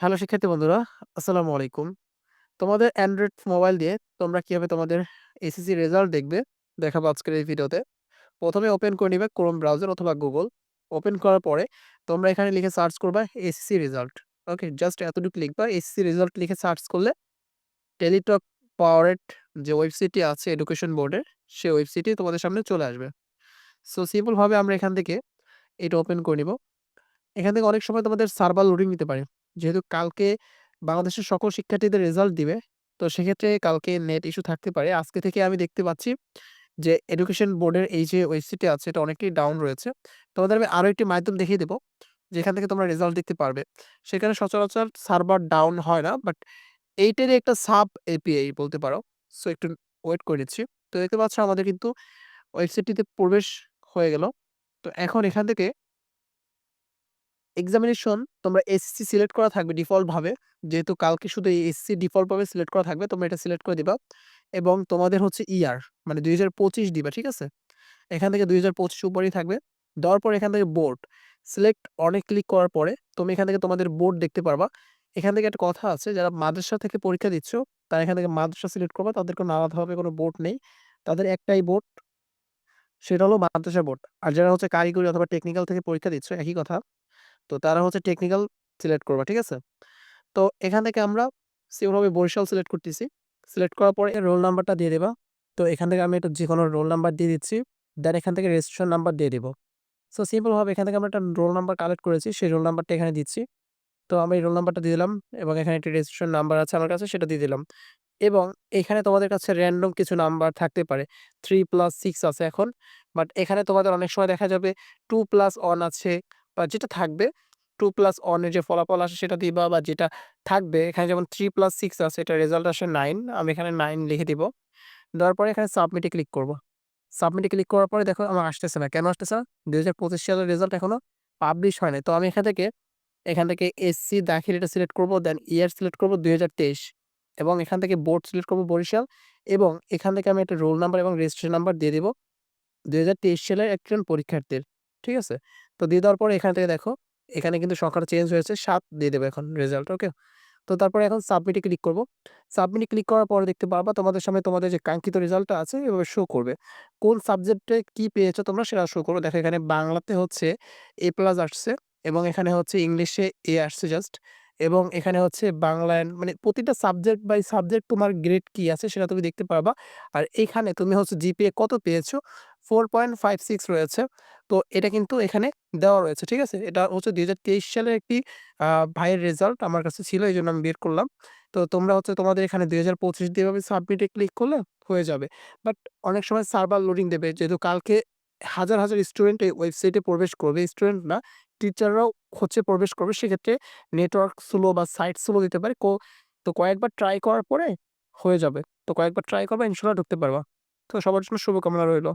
Hello শিক্ষার্থী বন্ধুরা, আসসালামু আলাইকুম। তোমাদের অ্যান্ড্রয়েড মোবাইল দিয়ে তোমরা কীভাবে তোমাদের এসএসসি রেজাল্ট দেখবে, দেখাবো আজকের এই ভিডিওতে। প্রথমে ওপেন করে নিবে ক্রোম ব্রাউজার অথবা গুগল। ওপেন করার পরে তোমরা এখানে লিখে সার্চ করবা এসএসসি রেজাল্ট। ওকে? জাস্ট এতটুকু লিখবা। এসএসসি রেজাল্ট লিখে সার্চ করলে টেলিটক পাওয়ারেট যে ওয়েবসাইটটি আছে এডুকেশন বোর্ডের, সেই ওয়েবসাইটটি তোমাদের সামনে চলে আসবে। সো সিম্পলভাবে আমরা এখান থেকে এটা ওপেন করে নিব। এখান থেকে অনেক সময় তোমাদের সার্ভার লোডিং নিতে পারে। যেহেতু কালকে বাংলাদেশের সকল শিক্ষার্থীদের রেজাল্ট দিবে, তো সেক্ষেত্রে কালকে নেট ইস্যু থাকতে পারে। আজকে থেকে আমি দেখতে পাচ্ছি যে এডুকেশন বোর্ডের এই যে ওয়েবসাইটে আছে এটা অনেকটাই ডাউন রয়েছে। তোমাদের আমি আরও একটি মাধ্যম দেখিয়ে দেবো যেখান থেকে তোমরা রেজাল্ট দেখতে পারবে। সেখানে সচরাচর সার্ভার ডাউন হয় না, বাট এইটারই একটা সাব এপিআই বলতে পারো। সো একটু ওয়েট করে নিচ্ছি। তো দেখতে পাচ্ছ আমাদের কিন্তু ওয়েবসাইটটিতে প্রবেশ হয়ে গেল। তো এখন এখান থেকে এক্সামিনেশন তোমরা এসসি সিলেক্ট করা থাকবে ডিফল্ট ভাবে। যেহেতু কালকে শুধু এসসি ডিফল্ট ভাবে সিলেক্ট করা থাকবে, তোমরা এটা সিলেক্ট করে দিবা। এবং তোমাদের হচ্ছে ইয়ার মানে ২০২৫ দিবা, ঠিক আছে? এখান থেকে ২০২৫ উপরেই থাকবে। দেওয়ার পরে এখান থেকে বোর্ড। সিলেক্ট অন এ ক্লিক করার পরে তুমি এখান থেকে তোমাদের বোর্ড দেখতে পারবা। এখান থেকে একটা কথা আছে যারা মাদ্রাসা থেকে পরীক্ষা দিচ্ছ, তারা এখান থেকে মাদ্রাসা সিলেক্ট করবা। তাদের কোনো আলাদাভাবে কোনো বোর্ড নেই। তাদের একটাই বোর্ড। সেটা হলো মাদ্রাসা বোর্ড। আর যারা হচ্ছে কারিগরি অথবা টেকনিক্যাল থেকে পরীক্ষা দিচ্ছ, একই কথা। তো তারা হচ্ছে টেকনিক্যাল সিলেক্ট করবা, ঠিক আছে? তো এখান থেকে আমরা সেমভাবে বরিশাল সিলেক্ট করতেছি। সিলেক্ট করার পরে রোল নাম্বারটা দিয়ে দিবা। তো এখান থেকে আমি একটা যে কোনো রোল নাম্বার দিয়ে দিচ্ছি। দেন এখান থেকে রেজিস্ট্রেশন নাম্বার দিয়ে দিব। সো সিম্পল ভাবে এখান থেকে আমরা একটা রোল নাম্বার কালেক্ট করেছি, সেই রোল নাম্বারটা এখানে দিচ্ছি। তো আমি রোল নাম্বারটা দিয়ে দিলাম এবং এখানে একটি রেজিস্ট্রেশন নাম্বার আছে আমার কাছে সেটা দিয়ে দিলাম। এবং এখানে তোমাদের কাছে র‍্যান্ডম কিছু নাম্বার থাকতে পারে। 3+6 আছে এখন। বাট এখানে তোমাদের অনেক সময় দেখা যাবে 2+1 আছে বা যেটা থাকবে 2+1 এর যে ফলাফল আসে সেটা দিবা বা যেটা থাকবে, এখানে যেমন 3+6 আছে এটার রেজাল্ট আসে নাইন আমি এখানে নাইন লিখে দিব। দেওয়ার পরে এখানে সাবমিটে ক্লিক করব। সাবমিটে ক্লিক করার পরে দেখো আমার আসতেছে না। কেন আসতেছে না? ২০২৫ সালের রেজাল্ট এখনও পাবলিশ হয় নাই। তো আমি এখান থেকে এখান থেকে এসসি দাখিল এটা সিলেক্ট করব। দেন ইয়ার সিলেক্ট করব ২০২৩ এবং এখান থেকে বোর্ড সিলেক্ট করব বরিশাল এবং এখান থেকে আমি একটা রোল নাম্বার এবং রেজিস্ট্রেশন নাম্বার দিয়ে দিব ২০২৩ সালের একজন পরীক্ষার্থীর। ঠিক আছে? তো দিয়ে দেওয়ার পরে এখান থেকে দেখো এখানে কিন্তু সংখ্যাটা চেঞ্জ হয়েছে সাত দিয়ে দেব এখন রেজাল্ট, ওকে? তো তারপরে এখন সাবমিটে ক্লিক করব। সাবমিট ক্লিক করার পরে দেখতে পারবা তোমাদের সামনে তোমাদের যে কাঙ্ক্ষিত রেজাল্টটা আছে এভাবে শো করবে। কোন সাবজেক্টে কি পেয়েছ তোমরা সেটা শো করবে। দেখো এখানে বাংলাতে হচ্ছে এ প্লাস আসছে এবং এখানে হচ্ছে ইংলিশে এ আসছে জাস্ট এবং এখানে হচ্ছে বাংলায় মানে প্রতিটা সাবজেক্ট বাই সাবজেক্ট তোমার গ্রেড কি আছে সেটা তুমি দেখতে পারবা। আর এখানে তুমি হচ্ছে জিপিএ কত পেয়েছ 4.56 রয়েছে। তো এটা কিন্তু এখানে দেওয়া রয়েছে, ঠিক আছে? এটা হচ্ছে ২০২৩ সালের একটি ভাইয়ের রেজাল্ট আমার কাছে ছিল এই জন্য আমি বের করলাম। তো তোমরা হচ্ছে তোমাদের এখানে ২০২৫ দিয়ে এভাবে সাবমিট এ ক্লিক করলে হয়ে যাবে। বাট অনেক সময় সার্ভার লোডিং দেবে যেহেতু কালকে হাজার, হাজার স্টুডেন্ট এই ওয়েবসাইটে প্রবেশ করবে। স্টুডেন্ট না, টিচাররাও হচ্ছে প্রবেশ করবে। সেক্ষেত্রে নেটওয়ার্ক স্লো বা সাইট স্লো দিতে পারে। তো কয়েকবার ট্রাই করার পরে হয়ে যাবে। তো কয়েকবার ট্রাই করবা ইনশাআল্লাহ ঢুকতে পারবা। তো সবার জন্য শুভকামনা রইল।